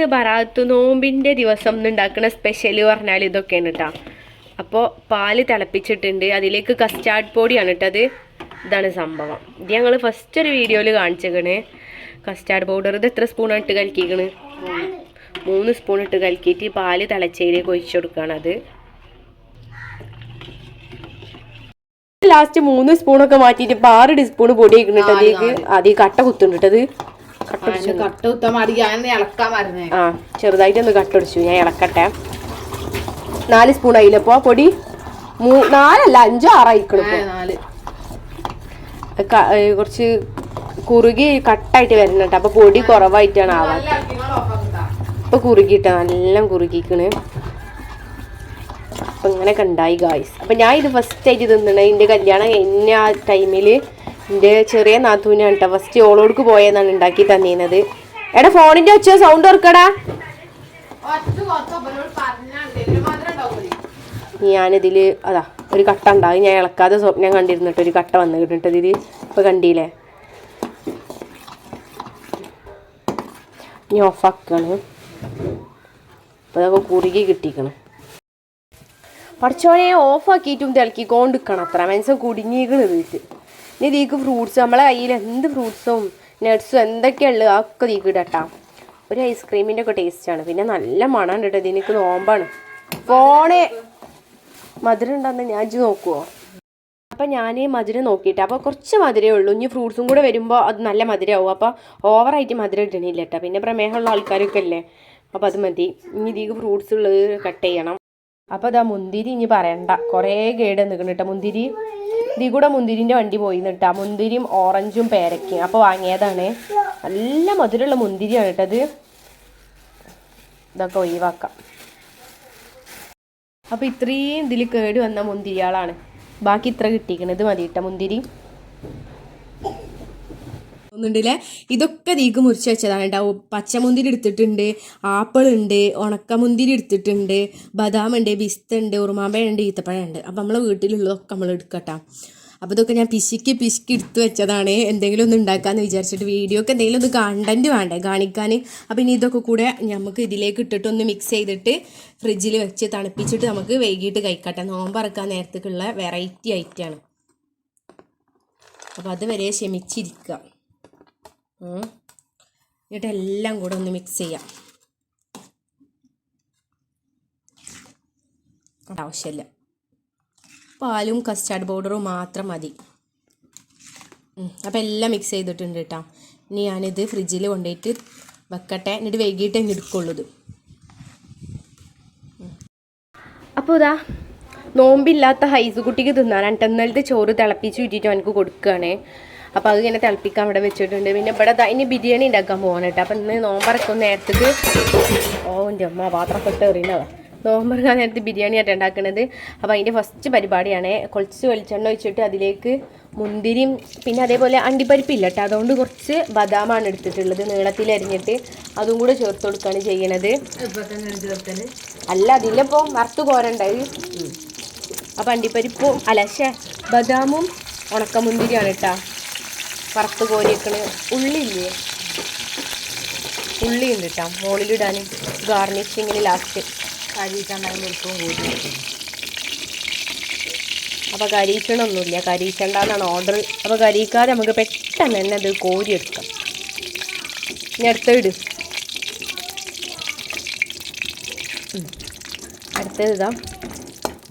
ഇന്ന് ബറാത്ത് നോമ്പിന്റെ ദിവസം ഉണ്ടാക്കുന്ന സ്പെഷ്യൽ പറഞ്ഞാൽ ഇതൊക്കെയാണ് കേട്ടോ അപ്പോൾ പാൽ തിളപ്പിച്ചിട്ടുണ്ട്. അതിലേക്ക് കസ്റ്റാർഡ് പൊടിയാണ് കേട്ടത് ഇതാണ് സംഭവം. ഇത് ഞങ്ങൾ ഫസ്റ്റ് ഒരു വീഡിയോയിൽ കാണിച്ചേക്കണ്. കസ്റ്റാർഡ് പൗഡർ ഇത് എത്ര സ്പൂണാണ് ഇട്ട് കലക്കിക്കണ്? മൂന്ന് സ്പൂൺ ഇട്ട് കലക്കിയിട്ട് പാൽ തിളച്ചതിലേക്ക് ഒഴിച്ചു കൊടുക്കുകയാണ് അത്. ലാസ്റ്റ് മൂന്ന് സ്പൂണൊക്കെ മാറ്റിയിട്ട് ഇപ്പം ആറ് ടീസ്പൂൺ പൊടി വെക്കുന്നുണ്ട് അതിലേക്ക്. ആദ്യം കട്ട കുത്തുണ്ടിട്ടത് കട്ട കുത്താൻ മതി. ഞാൻ ഇളക്കാൻ മരുന്നേ ആ ചെറുതായിട്ടൊന്ന് കട്ടടിച്ചു ഞാൻ ഇളക്കട്ടെ. നാല് സ്പൂൺ ആയില്ലപ്പോ പൊടി. മൂ നാലല്ല അഞ്ചോ ആറായിരിക്കണം ഇപ്പൊ. നാല്. കുറച്ച് കുറുകി കട്ടായിട്ട് വരുന്നുണ്ട് അപ്പൊ പൊടി കുറവായിട്ടാണ് ആവാൻ ഇപ്പൊ കുറുകിട്ട നല്ല കുറുകിക്കണ് അപ്പൊ ഇങ്ങനെയൊക്കെ ഉണ്ടായി ഗായ്സ് അപ്പൊ ഞാൻ ഇത് ഫസ്റ്റ് ആയിട്ട് തിന്നണേ. എന്റെ കല്യാണം എന്നെ ആ ടൈമിൽ എന്റെ ചെറിയ നാത്തൂനാണ് കേട്ടോ ഫസ്റ്റ് ഓളോടുക്ക് പോയെന്നാണ് ഉണ്ടാക്കി തന്നിരുന്നത് എടാ ഫോണിന്റെ ഒച്ച സൗണ്ട് ഓർക്കടാ. ഞാനിതിൽ അതാ ഒരു കട്ട ഉണ്ടാകും ഞാൻ ഇളക്കാതെ സ്വപ്നം കണ്ടിരുന്നിട്ട് ഒരു കട്ട വന്ന് കിട്ടിട്ട് ഇതിൽ ഇപ്പൊ കണ്ടില്ലേ? ഇനി ഓഫാക്കാണ് അപ്പോൾ അതൊക്കെ കുറുകി കിട്ടിക്കണം. പഠിച്ചോനെ ഓഫാക്കിയിട്ടും തിളക്കിക്കൊണ്ടിരിക്കണം. അത്ര മനസ്സ് കുടുങ്ങിക്കണ് ഇതിട്ട് ഇനി ഇതിക്ക് ഫ്രൂട്ട്സ് നമ്മളെ കയ്യിൽ എന്ത് ഫ്രൂട്ട്സും നട്ട്സും എന്തൊക്കെയുള്ളത് അതൊക്കെ ഇതിക്ക് ഇടട്ടാ ഒരു ഐസ്ക്രീമിന്റെ ഒക്കെ ടേസ്റ്റാണ് പിന്നെ നല്ല മണം കേട്ടോ ഇതിനക്ക് നോമ്പാണ്. ഫോണേ. മധുരം ഉണ്ടെന്ന് ഞാൻ ഇജ്ജ് നോക്കുവോ? അപ്പം ഞാൻ മധുരം നോക്കിയിട്ട്. അപ്പോൾ കുറച്ച് മധുരമേ ഉള്ളൂ. ഇനി ഫ്രൂട്ട്സും കൂടെ വരുമ്പോൾ അത് നല്ല മധുരമാവും അപ്പോൾ ഓവറായിട്ട് മധുരം ഇടണില്ല കേട്ടോ പിന്നെ പ്രമേഹമുള്ള ആൾക്കാരൊക്കെ അല്ലേ? അപ്പോൾ അത് മതി. ഇനി ഇതിക്ക് ഫ്രൂട്ട്സ് ഉള്ളത് കട്ട് ചെയ്യണം. അപ്പോൾ അതാ മുന്തിരി ഇനി പറയണ്ട. കുറേ കേട് നിൽക്കണം കേട്ടോ മുന്തിരി. ഇതിൽ കൂടെ മുന്തിരിന്റെ വണ്ടി പോയി നിട്ടാ മുന്തിരിയും ഓറഞ്ചും പേരയ്ക്കും അപ്പോൾ വാങ്ങിയതാണ്. നല്ല മധുരമുള്ള മുന്തിരിയാണ് കേട്ടത് ഇതൊക്കെ ഒഴിവാക്കാം. അപ്പോൾ ഇത്രയും ഇതിൽ കേട് വന്ന മുന്തിരിയാളാണ്. ബാക്കി ഇത്ര കിട്ടിയിരിക്കണം മതി കേട്ടാ മുന്തിരി. ഒന്നുണ്ടല്ലേ ഇതൊക്കെ തീക്ക് മുറിച്ച് വെച്ചതാണ് കേട്ടോ പച്ചമുന്തിരി എടുത്തിട്ടുണ്ട് ആപ്പിൾ ഉണ്ട് ഉണക്കമുന്തിരി എടുത്തിട്ടുണ്ട് ബദാം ഉണ്ട് പിസ്ത ഉണ്ട് ഉറുമാമ്പഴം ഉണ്ട് ഈത്തപ്പഴം ഉണ്ട് അപ്പം നമ്മളെ വീട്ടിലുള്ളതൊക്കെ നമ്മൾ എടുക്കട്ടോ. അപ്പോൾ ഇതൊക്കെ ഞാൻ പിശുക്കി പിശുക്കി എടുത്ത് വെച്ചതാണ്. എന്തെങ്കിലും ഒന്ന് ഉണ്ടാക്കാമെന്ന് വിചാരിച്ചിട്ട് വീഡിയോക്ക് എന്തെങ്കിലും ഒന്ന് കണ്ടന്റ് വേണ്ടേ കാണിക്കാൻ അപ്പോൾ ഇനി ഇതൊക്കെ കൂടെ നമുക്ക് ഇതിലേക്ക് ഇട്ടിട്ട് ഒന്ന് മിക്സ് ചെയ്തിട്ട് ഫ്രിഡ്ജിൽ വെച്ച് തണുപ്പിച്ചിട്ട് നമുക്ക് വൈകിട്ട് കഴിക്കട്ടെ. നോമ്പറക്കാൻ നേരത്തേക്കുള്ള വെറൈറ്റി ഐറ്റമാണ് അപ്പോൾ അതുവരെ ക്ഷമിച്ചിരിക്കുക ഉം. എന്നിട്ട് എല്ലാം കൂടെ ഒന്ന് മിക്സ് ചെയ്യാം. ആവശ്യമില്ല. പാലും കസ്റ്റാർഡ് പൗഡറും മാത്രം മതി. അപ്പോൾ എല്ലാം മിക്സ് ചെയ്തിട്ടുണ്ട് കേട്ടോ. ഇനി ഞാനിത് ഫ്രിഡ്ജിൽ കൊണ്ടുപോയിട്ട് വെക്കട്ടെ. എന്നിട്ട് വൈകിട്ട് തന്നെ എടുക്കുള്ളൂ അപ്പോൾ ഇതാ നോമ്പില്ലാത്ത ഹൈസ് കുട്ടിക്ക് തിന്നാനാണ്. ഇന്നലത്തെ ചോറ് തിളപ്പിച്ച് കിട്ടിയിട്ട് അവനക്ക് കൊടുക്കുകയാണ് അപ്പോൾ അത് ഇങ്ങനെ തിളപ്പിക്കാൻ ഇവിടെ വെച്ചിട്ടുണ്ട്. പിന്നെ ഇവിടെ ഇനി ബിരിയാണി ഉണ്ടാക്കാൻ പോകാൻ കേട്ടോ. അപ്പം ഇന്ന് നോമ്പറക്കും നേരത്തേക്ക് ഓ എന്റെ അമ്മ പാത്രമൊക്കെ ഇട്ട് എറിയുന്നതാ. നോമ്പറക്കാൻ നേരത്തെ ബിരിയാണി ആയിട്ട് ഉണ്ടാക്കുന്നത് അപ്പോൾ അതിന്റെ ഫസ്റ്റ് പരിപാടിയാണ് കുറച്ച് വെളിച്ചെണ്ണ ഒഴിച്ചിട്ട് അതിലേക്ക് മുന്തിരിയും പിന്നെ അതേപോലെ അണ്ടിപ്പരിപ്പില്ല കേട്ടോ. അതുകൊണ്ട് കുറച്ച് ബദാമാണ് എടുത്തിട്ടുള്ളത് നീളത്തിൽ അരിഞ്ഞിട്ട്. അതും കൂടെ ചേർത്ത് കൊടുക്കുകയാണ് ചെയ്യണത്. അല്ല അതിലിപ്പോൾ വറുത്ത് കോരണ്ടായി അപ്പം അണ്ടിപ്പരിപ്പും അല്ല ശേ ബദാമും ഉണക്കമുന്തിരിയാണ് കേട്ടാ. വറുത്ത് കോരിയേക്കണ. ഉള്ളില്ലേ? ഉള്ളി ഉണ്ട് കേട്ടോ മുകളിലിടാൻ ഗാർണിഷിങ്ങിന് ലാസ്റ്റ് കരിയിട്ടുണ്ടെങ്കിൽ എടുക്കും കൂടി അപ്പോൾ കരിയിക്കണമൊന്നുമില്ല കരിയിക്കണ്ടെന്നാണ് ഓർഡർ അപ്പോൾ കരിയിക്കാതെ നമുക്ക് പെട്ടെന്ന് തന്നെ അത് കോരിയെടുക്കാം. ഇനി അടുത്ത ഇട്. അടുത്തത് ഇതാ.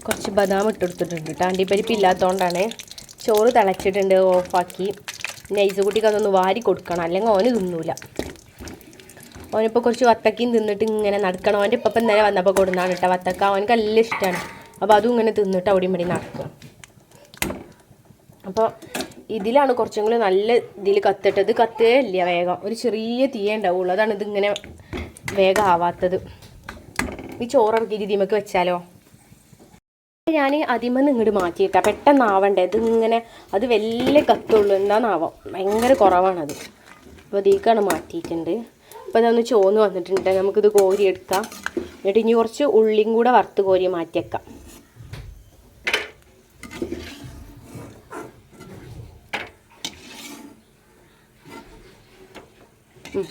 കുറച്ച് ബദാം ഇട്ടെടുത്തിട്ടുണ്ട് കേട്ടോ അണ്ടിപ്പരിപ്പ് ഇല്ലാത്തതുകൊണ്ടാണ് ചോറ് തിളച്ചിട്ടുണ്ട് ഓഫാക്കി നൈസ് കുട്ടിക്ക് അതൊന്ന് വാരി കൊടുക്കണം. അല്ലെങ്കിൽ ഓന് തിന്നൂല. ഓനിപ്പോൾ കുറച്ച് വത്തക്കയും തിന്നിട്ട് ഇങ്ങനെ നടക്കണം. അവന്റെ ഇപ്പം ഇന്നലെ വന്നപ്പോൾ കൊടുന്നാണ് കേട്ടോ വത്തക്ക. അവനക്ക് നല്ല ഇഷ്ടമാണ് അപ്പോൾ അതും ഇങ്ങനെ തിന്നിട്ട് അവിടെയും ഇവിടെ നടക്കുക. അപ്പോൾ ഇതിലാണ് കുറച്ചും കൂടി നല്ല ഇതിൽ കത്തിട്ടത്. കത്തേ ഇല്ല വേഗം. ഒരു ചെറിയ തീയേ ഉണ്ടാവുള്ളൂ. അതാണ് ഇതിങ്ങനെ വേഗം ആവാത്തത്. ഈ ചോറിറക്കി ഇതിമക്ക് വെച്ചാലോ? ഞാൻ അതിമെന്ന് ഇങ്ങോട്ട് മാറ്റിയിട്ടാ. പെട്ടെന്ന് ആവണ്ടേ. അത് വലിയ കത്തുള്ളൂ. എന്താണെന്നാവാം ഭയങ്കര കുറവാണത്. അപ്പോൾ അതീക്കാണ് മാറ്റിയിട്ടുണ്ട്. അപ്പോൾ അതൊന്ന് ചോന്ന് വന്നിട്ടുണ്ട്. നമുക്കിത് കോരിയെടുക്കാം. എന്നിട്ട് ഇനി കുറച്ച് ഉള്ളിയും കൂടെ വറുത്ത് കോരി മാറ്റിയേക്കാം.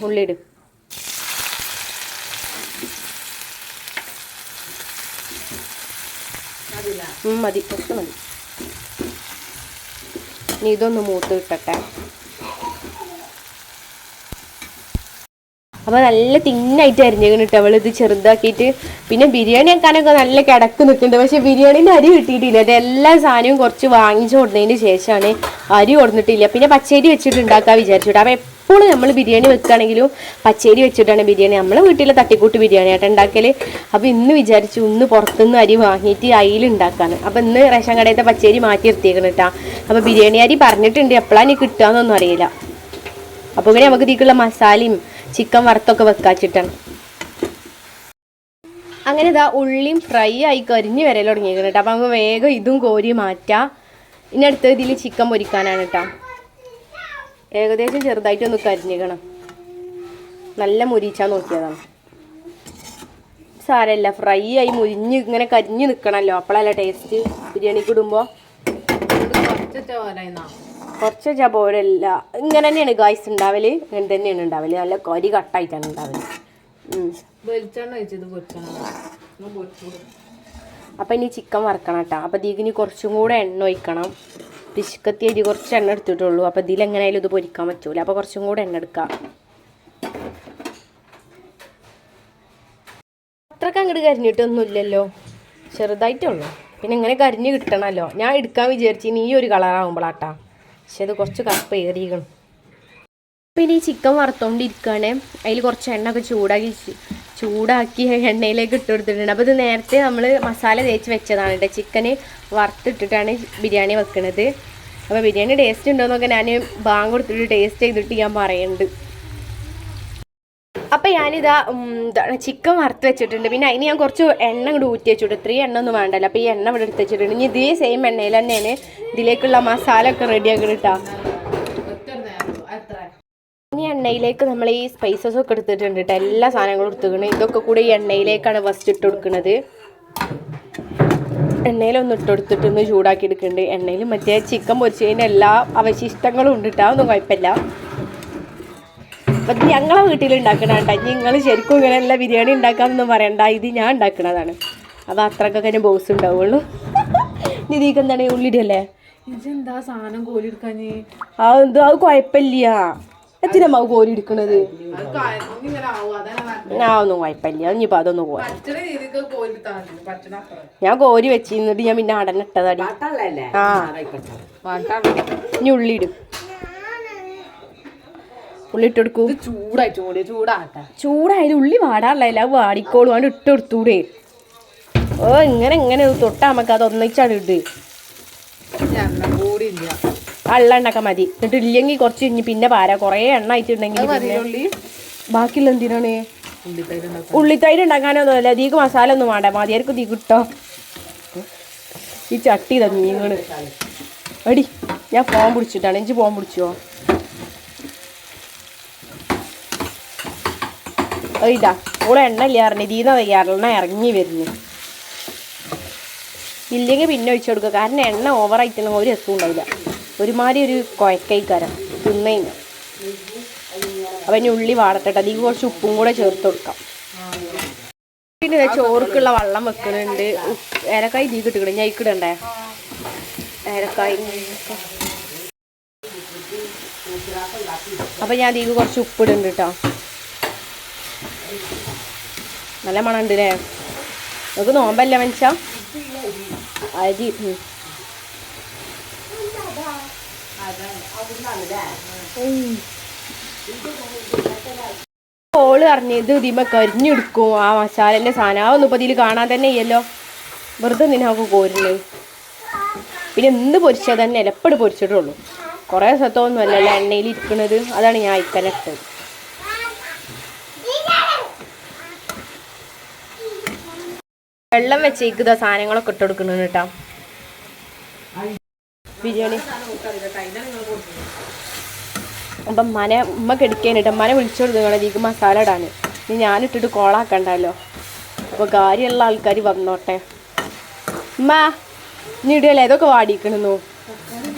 ഉള്ളിയിട്. മതി. കുറച്ച് മതി. ഇനി ഇതൊന്ന് മൂത്ത് കിട്ടട്ടെ. അപ്പോൾ നല്ല തിന്നായിട്ട് അരിഞ്ഞേക്കണം കേട്ടോ അവൾ ഇത് ചെറുതാക്കിയിട്ട് പിന്നെ ബിരിയാണി ആക്കാനൊക്കെ നല്ല കിടക്ക് നിൽക്കുന്നുണ്ട്. പക്ഷെ ബിരിയാണീന്റെ അരി കിട്ടിയിട്ടില്ല. അത് എല്ലാ സാധനവും കുറച്ച് വാങ്ങിച്ചു കൊടുത്തതിന് ശേഷമാണ് അരി കൊടുത്തിട്ടില്ല. പിന്നെ പച്ചരി വെച്ചിട്ട് ഉണ്ടാക്കാൻ വിചാരിച്ചു അപ്പോൾ എപ്പോഴും നമ്മൾ ബിരിയാണി വെക്കുകയാണെങ്കിലും പച്ചരി വെച്ചിട്ടാണ് ബിരിയാണി. നമ്മളെ വീട്ടിലെ തട്ടിക്കൂട്ട് ബിരിയാണി ആയിട്ട് ഉണ്ടാക്കൽ അപ്പോൾ ഇന്ന് വിചാരിച്ചു ഇന്ന് പുറത്തുനിന്ന് അരി വാങ്ങിയിട്ട് അയിൽ ഉണ്ടാക്കാണ് അപ്പോൾ ഇന്ന് റേഷൻ കടയത്തെ പച്ചരി മാറ്റി നിർത്തിയേക്കണം കേട്ടോ അപ്പോൾ ബിരിയാണി അരി പറഞ്ഞിട്ടുണ്ട്. എപ്പോഴാണ് കിട്ടുക എന്നൊന്നും അറിയില്ല. അപ്പോൾ ഇങ്ങനെ നമുക്ക് ഇതിക്കുള്ള മസാലയും ചിക്കൻ വറുത്തൊക്കെ വെക്കാച്ചിട്ടാണ്. അങ്ങനെ ഇതാ ഉള്ളിയും ഫ്രൈ ആയി കരിഞ്ഞ് വരൽ തുടങ്ങിയേക്കണം കേട്ടോ അപ്പം നമുക്ക് വേഗം ഇതും കോരി മാറ്റാം. ഇനി അടുത്ത ഇതിൽ ചിക്കൻ പൊരിക്കാനാണ് കേട്ടോ ഏകദേശം ചെറുതായിട്ടൊന്ന് കരിഞ്ഞിക്കണം. നല്ല മുരിച്ചാൽ നോക്കിയതാണ്. സാരമില്ല ഫ്രൈ ആയി മുരിഞ്ഞ് ഇങ്ങനെ കരിഞ്ഞ് നിൽക്കണമല്ലോ അപ്പോഴല്ല ടേസ്റ്റ് ബിരിയാണിക്ക് ഇടുമ്പോൾ കുറച്ച് ചപോരല്ല ഇങ്ങനെ തന്നെയാണ് ഗായ്സ് ഉണ്ടാവൽ ഇങ്ങനെ തന്നെയാണ് ഉണ്ടാവൽ നല്ല കരി കട്ടായിട്ടാണ് ഉണ്ടാവൽ അപ്പം ഇനി ചിക്കൻ വറക്കണം കേട്ടോ അപ്പം ഇതിന് കുറച്ചും കൂടെ എണ്ണ ഒഴിക്കണം. പിശുക്കത്തി അരി കുറച്ച് എണ്ണ എടുത്തിട്ടുള്ളൂ. അപ്പം ഇതിൽ എങ്ങനെയായാലും ഇത് പൊരിക്കാൻ പറ്റൂല. അപ്പോൾ കുറച്ചും കൂടെ എണ്ണ എടുക്കാം. അത്രയ്ക്ക് അങ്ങോട്ട് കരിഞ്ഞിട്ടൊന്നുമില്ലല്ലോ. ചെറുതായിട്ടുള്ളൂ പിന്നെ ഇങ്ങനെ കരിഞ്ഞ് കിട്ടണമല്ലോ. ഞാൻ എടുക്കാൻ വിചാരിച്ചിനി ഈ ഒരു കളറാകുമ്പോളാട്ടാ പക്ഷെ അത് കുറച്ച് കപ്പ് ഏറിയിക്കണം പിന്നെ ഈ ചിക്കൻ വറുത്തോണ്ടിരിക്കുകയാണ് അതിൽ കുറച്ച് എണ്ണ ഒക്കെ ചൂടാക്കി ചൂടാക്കി എണ്ണയിലേക്ക് ഇട്ട് കൊടുത്തിട്ടുണ്ട്. അപ്പോൾ ഇത് നേരത്തെ നമ്മൾ മസാല തേച്ച് വെച്ചതാണ് കേട്ടോ. ചിക്കന് വറുത്തിട്ടിട്ടാണ് ബിരിയാണി വെക്കുന്നത് അപ്പോൾ ബിരിയാണി ടേസ്റ്റ് ഉണ്ടോ എന്നൊക്കെ ഞാൻ ബാങ്ക് കൊടുത്തിട്ട് ടേസ്റ്റ് ചെയ്തിട്ട് ഞാൻ പറയുന്നുണ്ട് അപ്പോൾ ഞാനിതാ എന്താണ് ചിക്കൻ വറുത്ത് വെച്ചിട്ടുണ്ട്. പിന്നെ അതിന് ഞാൻ കുറച്ച് എണ്ണ ഇങ്ങോട്ട് ഊറ്റി വെച്ചിട്ട് ഇത്രയും എണ്ണ ഒന്നും വേണ്ടല്ലോ. അപ്പോൾ ഈ എണ്ണ ഇവിടെ എടുത്ത് വെച്ചിട്ടുണ്ട്. ഇനി ഇതേ സെയിം എണ്ണയിൽ തന്നെയാണ് ഇതിലേക്കുള്ള മസാല ഒക്കെ റെഡിയാക്കി എത്ര ഇനി എണ്ണയിലേക്ക് നമ്മൾ ഈ സ്പൈസസ് ഒക്കെ എടുത്തിട്ടുണ്ട് കേട്ടോ എല്ലാ സാധനങ്ങളും എടുത്തുക്കണം ഇതൊക്കെ കൂടി ഈ എണ്ണയിലേക്കാണ് ഫസ്റ്റ് ഇട്ട് കൊടുക്കുന്നത്. എണ്ണയിലൊന്ന് ഇട്ട് കൊടുത്തിട്ട് ഒന്ന് ചൂടാക്കി എടുക്കുന്നുണ്ട്. എണ്ണയിൽ മറ്റേ ചിക്കൻ പൊരിച്ചതിന് എല്ലാ അവശിഷ്ടങ്ങളും ഉണ്ട് കേട്ടോ അതൊന്നും കുഴപ്പമില്ല. അപ്പം ഞങ്ങളെ വീട്ടിൽ ഉണ്ടാക്കണ കേട്ടോ നിങ്ങൾ ശരിക്കും ഇങ്ങനെ എല്ലാ ബിരിയാണി ഉണ്ടാക്കാമെന്നൊന്നും പറയണ്ട. ഇത് ഞാൻ ഉണ്ടാക്കണതാണ്. അപ്പോൾ അത്രക്കൊക്കെ തന്നെ ബോസ് ഉണ്ടാവുള്ളൂ. നിധിക്ക് എന്താണ്? ഉള്ളിടല്ലേ? ഇതെന്താ സാധനം കോരിയെടുക്കാഞ്ഞ് ആ എന്തോ അത് കുഴപ്പമില്ല. എത്തിനമ്മ കോരി എടുക്കണത്. ആ ഒന്നും കുഴപ്പമില്ല. ഇനിയിപ്പോ അതൊന്നും അപ്പുറം ഞാൻ കോരി വെച്ചിരുന്നിട്ട് ഞാൻ പിന്നെ അടനെ ഇട്ടതടി. ആ. ഇനി ഉള്ളി ഇടും. ഉള്ളി ഇട്ട് ഇത് ചൂടായി ചൂട് ചൂടാട്ടെ ചൂടായാലും ഉള്ളി വാടാറില്ല. അത് വാടിക്കോളും. അത് ഇട്ട് കൊടുത്തൂടെ. ഓ ഇങ്ങനെ ഇങ്ങനെ. തൊട്ടാ നമുക്ക് അത് ഒന്നിച്ചാണ് ഇട്ട് കൂടിയില്ല. വെള്ളം മതി. എന്നിട്ട് ഇല്ലെങ്കിൽ കുറച്ച് ഇനി പിന്നെ പാര. കുറേ എണ്ണ ആയിട്ടുണ്ടെങ്കിൽ ബാക്കിയുള്ള എന്തിനാണ്? ഉള്ളിത്തൈര് ഉണ്ടാക്കാനൊന്നും അല്ല. അധികം തീക്ക് മസാല ഒന്നും വേണ്ട. മതിയായിരിക്കും തീ കിട്ടോ. ഈ ചട്ടി തന്നെ മീനുകൾ എടി ഞാൻ ഫോൺ പിടിച്ചിട്ടാണ്. എനിക്ക് ഫോൺ പിടിച്ചോ? ഇതാ ഓളെ എണ്ണ ഇല്ല പറഞ്ഞു. ഇതിന്ന് എണ്ണ ഇറങ്ങി വരുന്നു. ഇല്ലെങ്കിൽ പിന്നെ ഒഴിച്ചു കൊടുക്കുക. കാരണം എണ്ണ ഓവറായിട്ടുണ്ടെങ്കിൽ ഒരു രസവും ഉണ്ടാവില്ല. ഒരുമാതിരി ഒരു കുഴക്കൈക്കാരം തിന്നയിന് അപ്പം ഇനി ഉള്ളി വാടട്ടെ അതിൽ കുറച്ച് ഉപ്പും കൂടെ ചേർത്ത് കൊടുക്കാം. പിന്നെ ചോറുക്കുള്ള വെള്ളം വെക്കുന്നുണ്ട് ഏലക്കായ് ജീ കിട്ടിക്കണം. ഞാൻ ഇക്കിടണ്ടേ ഏലക്കായ്. അപ്പം ഞാൻ ഇതിൽ കുറച്ച് ഉപ്പിടുന്നുണ്ട് കേട്ടോ. നല്ല മണം ഉണ്ട് അല്ലേ നമുക്ക് നോമ്പല്ല മനുഷ്യ? അരി. ഓൾ അറിഞ്ഞത് ഇത് ഇതിമ കരിഞ്ഞെടുക്കും. ആ മസാലന്റെ സാധനം. അതൊന്നും ഇപ്പം ഇതിൽ കാണാൻ തന്നെ ഇല്ലല്ലോ. വെറുതെ നിനക്ക് കോരുന്നത് പിന്നെ എന്ത് പൊരിച്ചത് തന്നെ എലപ്പട് പൊരിച്ചിട്ടുള്ളൂ. കുറേ സ്ഥലത്തൊന്നും അല്ലല്ലോ എണ്ണയിൽ അതാണ് ഞാൻ ഇക്കലിട്ടത് വെള്ളം വെച്ചേക്കുന്ന സാധനങ്ങളൊക്കെ ഇട്ട് കേട്ടോ. ബിരിയാണി. അപ്പം മന ഉമ്മ കെടുക്കാനിട്ട് മന വിളിച്ചു കൊടുത്തു ഇതിക്ക് മസാല ഇടാൻ ഇനി ഞാനിട്ടിട്ട് കോളാക്കണ്ടല്ലോ. അപ്പോൾ കാര്യമുള്ള ആൾക്കാർ വന്നോട്ടെ. ഉമ്മ ഇനി ഇടുകയല്ലേ ഇതൊക്കെ വാടിക്കണെന്നു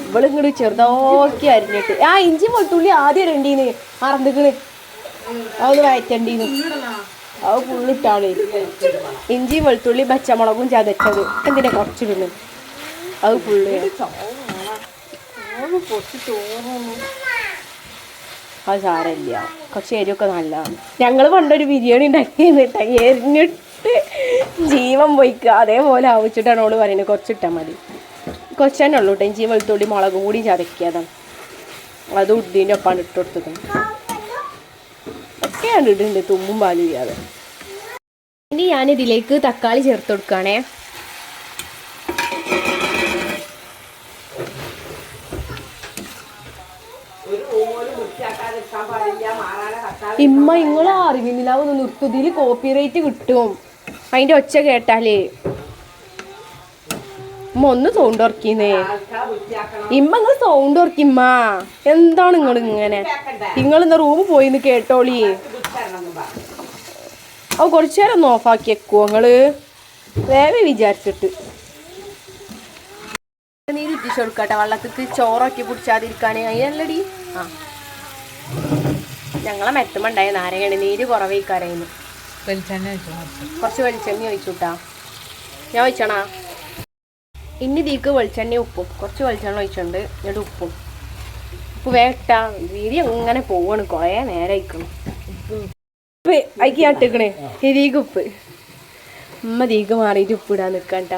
ഇവളിങ്ങോട്ട് ചെറുതാക്കി അരിഞ്ഞിട്ട്. ആ ഇഞ്ചി വെളുത്തുള്ളി ആദ്യം രണ്ടീന്ന് മറന്നിക്കണ്. അതൊന്ന് വയറ്റണ്ടീന്ന്. അത് ഫുള്ളിട്ടാണ്. ഇഞ്ചിയും വെളുത്തുള്ളി പച്ചമുളകും ചതച്ചത്. എന്തിനാ കുറച്ചിടുന്നു? അത് ഫുള്ള്. അത് സാരമില്ല. കുറച്ച് എരിവൊക്കെ നല്ലതാണ്. ഞങ്ങൾ പണ്ടൊരു ബിരിയാണി ഉണ്ടാക്കിയിട്ട് എരിഞ്ഞിട്ട് ജീവൻ പോയിക്കുക അതേപോലെ ആവശ്യമിട്ടാണ് ഓൾ പറയുന്നത്. കുറച്ചിട്ടാൽ മതി. കുറച്ച് തന്നെ ഉള്ളൂ കേട്ടോ ഇഞ്ചി വെളുത്തുള്ളി മുളകും കൂടി ചതക്കിയതാണ് അത് ഉദ്ദീന്റെ ഒപ്പാണ് ഇട്ട് കൊടുത്തത്. ഒക്കെയാണ് ഇടുന്നുണ്ട് തുമ്മും പാലും ചെയ്യാതെ ഇനി ഞാൻ ഇതിലേക്ക് തക്കാളി ചേർത്ത് കൊടുക്കുകയാണേ ഇമ്മ ഇങ്ങളെ അറിയുന്നില്ല ഒന്ന് നിർത്തുതിൽ കോപ്പിറൈറ്റ് കിട്ടും. അതിന്റെ ഒച്ച കേട്ടാലേ. ഉമ്മ ഒന്ന് സൗണ്ട് ഉറക്കിന്നേ. ഇമ്മ നിങ്ങൾ സൗണ്ട് ഉറക്കിമ്മ എന്താണ് നിങ്ങൾ ഇങ്ങനെ? നിങ്ങൾ ഇന്ന് റൂം പോയിന്ന് കേട്ടോളി. ഓ കുറച്ചു നേരം ഒന്ന് ഓഫാക്കി വെക്കുവോ നിങ്ങൾ വേവി വിചാരിച്ചിട്ട്. നീ തിരിച്ചു കൊടുക്കട്ടെ. വെള്ളത്തിക്ക് ചോറൊക്കെ പിടിച്ചാതിരിക്കാനേ അതിനല്ലടി ആ. ഞങ്ങളെ മെത്തുമുണ്ടായ നാരങ്ങയാണ് നീര് കുറവേക്കാരായിരുന്നു വെളിച്ചെണ്ണ കുറച്ച് വെളിച്ചെണ്ണ ഒഴിച്ചുട്ടാ. ഞാൻ ഒഴിച്ചണാ? ഇനി തീക്ക് വെളിച്ചെണ്ണ ഉപ്പും. കുറച്ച് വെളിച്ചെണ്ണ ഒഴിച്ചുണ്ട് എന്നിട്ട് ഉപ്പും. ഉപ്പ് വേട്ടാ വീതി അങ്ങനെ പോവാണ്. കുറേ നേരം അയക്കണം ഉപ്പ് അയക്കി അട്ടിക്കണേ തീക്ക് ഉപ്പ്. ഉമ്മ തീക്ക് മാറിയിട്ട് ഉപ്പ് ഇടാൻ നിൽക്കണ്ട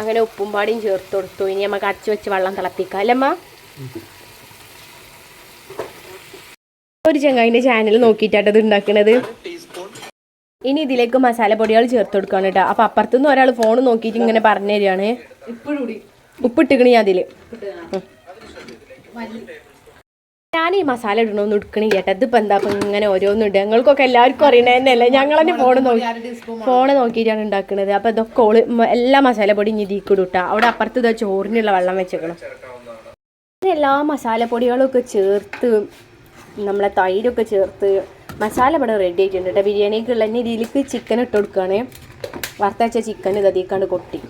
അങ്ങനെ ഉപ്പും പാടിയും ചേർത്ത് കൊടുത്തു. ഇനി നമുക്ക് അടച്ചു വെച്ച് വെള്ളം തിളപ്പിക്കാം. അല്ലമ്മ ഒരു ചങ്ങായിന്റെ ചാനൽ നോക്കിയിട്ടാണ് ഇത് ഉണ്ടാക്കുന്നത് ഇനി ഇതിലേക്ക് മസാലപ്പൊടികൾ ചേർത്ത് കൊടുക്കുകയാണ് കേട്ടോ. അപ്പം അപ്പുറത്തുനിന്ന് ഒരാൾ ഫോൺ നോക്കിയിട്ട് ഇങ്ങനെ പറഞ്ഞു തരികയാണ്. ഉപ്പിട്ടിക്കണി അതിൽ ഞാൻ ഈ മസാല ഇടണമെന്ന് എടുക്കണി കേട്ടോ. ഇതിപ്പോൾ എന്താ അപ്പം ഇങ്ങനെ ഓരോന്നും ഇടുക. ഞങ്ങൾക്കൊക്കെ എല്ലാവർക്കും തന്നെയല്ലേ ഞങ്ങൾ തന്നെ ഫോൺ നോക്കി ഫോൺ നോക്കിയിട്ടാണ് ഉണ്ടാക്കുന്നത് അപ്പോൾ ഇതൊക്കെ ഓൾ എല്ലാ മസാലപ്പൊടി ഇനി ഇതിൽ ഇട്ടാ അവിടെ അപ്പുറത്ത് ഇതാ ചോറിനുള്ള വെള്ളം വെച്ചേക്കണം. എല്ലാ എല്ലാ മസാലപ്പൊടികളും ഒക്കെ ചേർത്ത് നമ്മളെ തൈരൊക്കെ ചേർത്ത് മസാല ഇവിടെ റെഡി ആയിട്ടുണ്ട് കേട്ടോ ബിരിയാണിക്കുള്ള തന്നെ ഇതിലേക്ക് ചിക്കൻ ഇട്ട് കൊടുക്കുകയാണ് വറുത്തച്ച ചിക്കൻ ഇതീക്കാണ്ട് കൊട്ടി.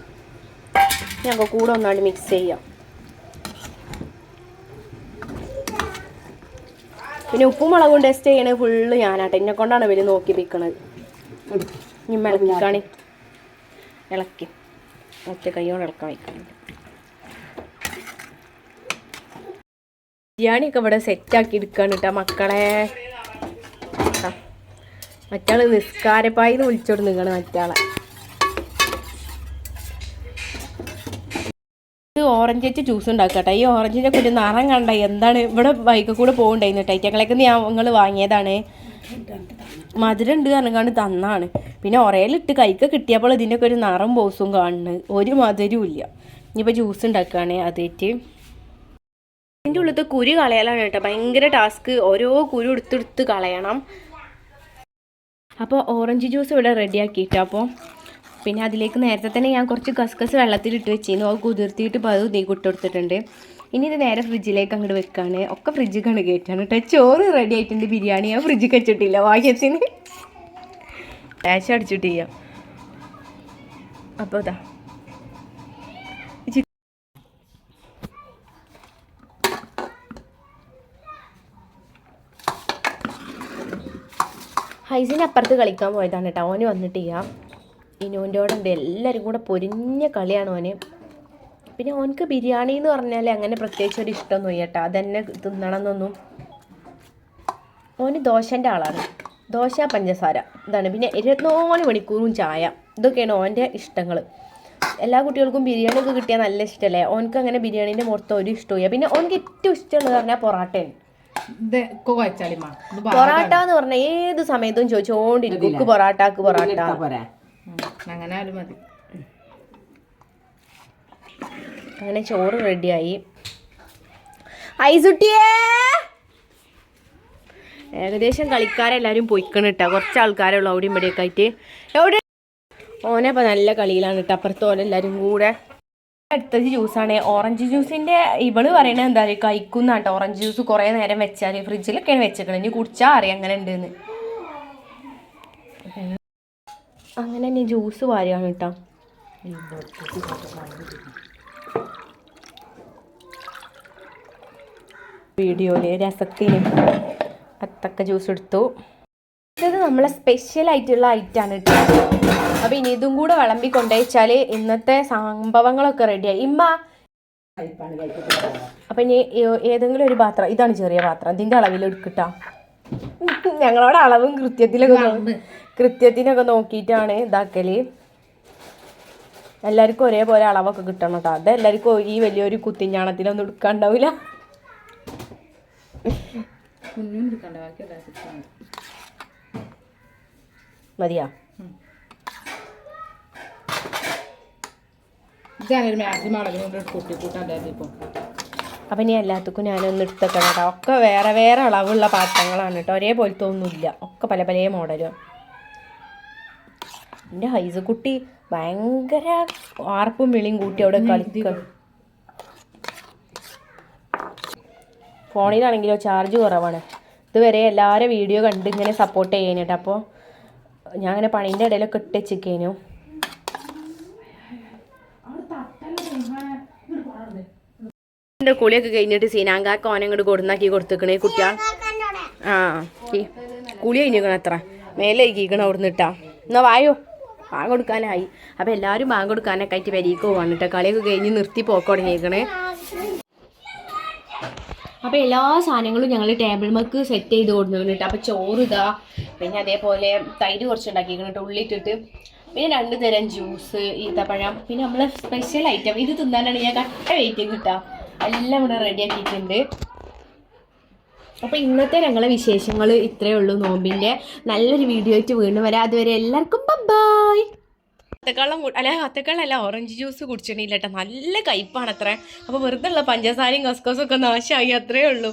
ഞങ്ങൾക്ക് കൂടെ ഒന്നാണ്ട് മിക്സ് ചെയ്യാം. പിന്നെ ഉപ്പും മുളകും ടെസ്റ്റ് ചെയ്യണേ ഫുള്ള് ഞാനാട്ടെ. എന്നെ കൊണ്ടാണ് വലിയ നോക്കി പിക്കണത് ഇനി ഇളക്കിക്കാണി. ഇളക്കി. ഒറ്റ കൈയോടെ ഇളക്കാൻ വയ്ക്കാനുണ്ട് ബിരിയാണിയൊക്കെ ഇവിടെ സെറ്റാക്കി എടുക്കാണ് കേട്ടോ മക്കളെ. മറ്റാൾ നിസ്കാരപ്പായിന്ന് വിളിച്ചോട് നിൽക്കണ മറ്റാളെ. ഇത് ജ്യൂസ് ഉണ്ടാക്കട്ടെ ഈ ഓറഞ്ചിന്റെ ഒക്കെ ഒരു നിറം കണ്ട എന്താണ് ഇവിടെ ബൈക്ക് കൂടെ പോകുന്നുണ്ടായിരുന്നു ഞങ്ങളൊക്കെ ഞാൻ നിങ്ങൾ വാങ്ങിയതാണ്. മധുരം ഉണ്ട് പറഞ്ഞാണ്ട് തന്നാണ്. പിന്നെ ഒരേലിട്ട് കൈക്ക് കിട്ടിയപ്പോൾ ഇതിന്റെ ഒക്കെ ഒരു നിറം ബോസും കാണുന്നത് ഒരു മധുരവും ഇല്ല. ഇനിയിപ്പോൾ ജ്യൂസ് ഉണ്ടാക്കുകയാണ് അതേറ്റ് ഇതിന്റെ ഉള്ളത്തെ കുരു കളയലാണ് കേട്ടോ. ഭയങ്കര ടാസ്ക് ഓരോ കുരു എടുത്തെടുത്ത് കളയണം. അപ്പോൾ ഓറഞ്ച് ജ്യൂസ് ഇവിടെ റെഡിയാക്കിയിട്ട് അപ്പോൾ പിന്നെ അതിലേക്ക് നേരത്തെ തന്നെ ഞാൻ കുറച്ച് കസ്കസ് വെള്ളത്തിലിട്ട് വെച്ചിരുന്നു. അത് കുതിർത്തിയിട്ട് ഇപ്പോൾ അത് കൊടുത്തിട്ടുണ്ട്. ഇനി ഇത് നേരെ ഫ്രിഡ്ജിലേക്ക് അങ്ങോട്ട് വെക്കാണ്. ഒക്കെ ഫ്രിഡ്ജിൽ കണ്ട് കയറ്റാണ് കേട്ടോ. ചോറ് റെഡി ആയിട്ടുണ്ട്. ബിരിയാണി ഞാൻ ഫ്രിഡ്ജിൽ വെച്ചിട്ടില്ല വാങ്ങിയത്തിന് ഡാഷ് അടിച്ചിട്ട് ചെയ്യാം അപ്പോൾ ഇതാ ഹൈസിന് അപ്പുറത്ത് കളിക്കാൻ പോയതാണ് കേട്ടോ. ഓന് വന്നിട്ട് ചെയ്യാം. ഇനുവിന്റെ കൂടെ ഉണ്ട്. എല്ലാവരും കൂടെ പൊരിഞ്ഞ കളിയാണ് ഓന്. പിന്നെ ഓനക്ക് ബിരിയാണി എന്ന് പറഞ്ഞാൽ അങ്ങനെ പ്രത്യേകിച്ച് ഒരു ഇഷ്ടമൊന്നും കേട്ടോ. അതന്നെ തിന്നണം എന്നൊന്നും ഓന് ദോശന്റെ ആളാണ്. ദോശ പഞ്ചസാര ഇതാണ്. പിന്നെ ഇരുപത്തിനാല് മണിക്കൂറും ചായ. ഇതൊക്കെയാണ് ഓന്റെ ഇഷ്ടങ്ങൾ എല്ലാ കുട്ടികൾക്കും ബിരിയാണി ഒക്കെ കിട്ടിയാൽ നല്ല ഇഷ്ടമല്ലേ ഓനക്ക് അങ്ങനെ ബിരിയാണീന്റെ മുഖത്ത് ഒരു ഇഷ്ടമില്ല പിന്നെ ഓനക്ക് ഏറ്റവും ഇഷ്ടമുള്ളത് പറഞ്ഞാൽ പൊറാട്ടയാണ്. പൊറാട്ട എന്ന് പറഞ്ഞ ഏത് സമയത്തും ചോദിച്ചോണ്ടിരിക്കും. ഉക്ക് പൊറാട്ടാക്ക് പൊറാട്ട. അങ്ങനെ ആരും മതി. അങ്ങനെ ചോറ് റെഡിയായി. ഐസുട്ടിയേ! ഏകദേശം കളിക്കാരെല്ലാവരും പൊയ്ക്കണം കേട്ടോ കുറച്ച് ആൾക്കാരേ ഉള്ളൂ അവിടെയും ഇവിടെയൊക്കെ ആയിട്ട്. എവിടെ? ഓനെ ഇപ്പൊ നല്ല കളിയിലാണ് കേട്ടോ അപ്പുറത്ത് ഓനെല്ലാവരും കൂടെ അടുത്തത് ജ്യൂസാണ് ഓറഞ്ച് ജ്യൂസിന്റെ ഇവൾ പറയണത് എന്താ പറയുക കഴിക്കുന്ന കേട്ടോ ഓറഞ്ച് ജ്യൂസ് കുറേ നേരം വെച്ചാൽ ഫ്രിഡ്ജിലൊക്കെയാണ് വെച്ചേക്കണത്. ഇനി കുടിച്ചാൽ അറിയാം അങ്ങനെ ഉണ്ടെന്ന്. അങ്ങനെ ഇനി ജ്യൂസ് വാരിയാണ് കേട്ടോ. വീഡിയോയിൽ രസത്തിന് അത്തക്ക ജ്യൂസ് എടുത്തു. അടുത്തത് നമ്മളെ സ്പെഷ്യൽ ആയിട്ടുള്ള ഐറ്റാണ് കേട്ടോ അപ്പോൾ ഇനി ഇതും കൂടെ വിളമ്പി കൊണ്ടുവച്ചാൽ ഇന്നത്തെ സംഭവങ്ങളൊക്കെ റെഡിയായി ഇമ്മ. അപ്പം ഇനി ഏതെങ്കിലും ഒരു പാത്രം. ഇതാണ് ചെറിയ പാത്രം. ഇതിന്റെ അളവിൽ എടുക്കട്ടോ. ഞങ്ങളോട് അളവും കൃത്യത്തിലൊക്കെ കൃത്യത്തിനൊക്കെ നോക്കിയിട്ടാണ് ഇതാക്കൽ. എല്ലാവർക്കും ഒരേപോലെ അളവൊക്കെ കിട്ടണം കേട്ടോ അത് എല്ലാവർക്കും ഈ വലിയൊരു കുത്തിഞ്ഞാണത്തിലൊന്നും എടുക്കാണ്ടാവില്ല കുഞ്ഞും എടുക്കണ്ട ബാക്കി മതിയാ? അപ്പം ഇനി എല്ലാത്തക്കും ഞാനൊന്ന് എടുത്തേക്കണം കേട്ടോ ഒക്കെ വേറെ വേറെ അളവുള്ള പാത്രങ്ങളാണ് കേട്ടോ. ഒരേപോലത്തെ ഒന്നുമില്ല. ഒക്കെ പല പല മോഡലും. എന്റെ ഹൈസ് കുട്ടി ഭയങ്കര ആർപ്പും വിളിയും കൂട്ടി അവിടെ കളിക്കുക ഫോണിലാണെങ്കിലോ ചാർജ് കുറവാണ്. ഇതുവരെ എല്ലാവരും വീഡിയോ കണ്ട് ഇങ്ങനെ സപ്പോർട്ട് ചെയ്യാനായിട്ട് അപ്പോൾ ഞാൻ അങ്ങനെ പണീന്റെ ഇടയിലൊക്കെ ഇട്ട് വെച്ചിരിക്കേനു എന്റെ കുളിയൊക്കെ കഴിഞ്ഞിട്ട് സീനാങ്കാക്ക് ഓനെ ഇങ്ങോട്ട് കൊടുന്നാക്കി കൊടുത്തേക്കണേ കുട്ടിയാ. ആ കുളി കഴിഞ്ഞിരിക്കണം അത്ര മേലെ കീക്കണം അവിടെ എന്നാ വായോ? ബാങ്ക് കൊടുക്കാനായി. അപ്പം എല്ലാവരും ബാങ്ക് കൊടുക്കാനൊക്കെ ആയിട്ട് വരിക്ക് പോവാണ് കേട്ടോ കളിയൊക്കെ കഴിഞ്ഞ് നിർത്തി പോക്ക് തുടങ്ങിയേക്കണേ അപ്പോൾ എല്ലാ സാധനങ്ങളും ഞങ്ങൾ ടേബിൾ മക്ക് സെറ്റ് ചെയ്ത് കൊടുക്കുന്നു കേട്ടോ. അപ്പോൾ ചോറ് ഇതാ. പിന്നെ അതേപോലെ തൈര് കുറച്ച് ഉണ്ടാക്കിയിരിക്കണം കേട്ടോ ഉള്ളിട്ടിട്ട് പിന്നെ രണ്ട് തരം ജ്യൂസ് ഈത്തപ്പഴം. പിന്നെ നമ്മളെ സ്പെഷ്യൽ ഐറ്റം ഇത് തിന്നാനാണ് ഞാൻ കട്ട വെയിറ്റിംഗ് കിട്ടുക എല്ലാം ഇവിടെ റെഡി ആക്കിയിട്ടുണ്ട്. അപ്പോൾ ഇന്നത്തെ ഞങ്ങളെ വിശേഷങ്ങൾ ഇത്രയേ ഉള്ളൂ. നോമ്പിന്റെ നല്ലൊരു വീഡിയോ ആയിട്ട് വീണ്ടും വരാം. അതുവരെ എല്ലാവർക്കും ബൈ അത്തക്കള്ളം അല്ല അത്തക്കള്ളല്ല ഓറഞ്ച് ജ്യൂസ് കുടിച്ചിട്ടില്ല കേട്ടോ നല്ല കയ്പാണ് അത്ര. അപ്പോൾ വെറുതെ ഉള്ള പഞ്ചസാരയും കസ്കസും ഒക്കെ നാശമായി അത്രേ ഉള്ളൂ.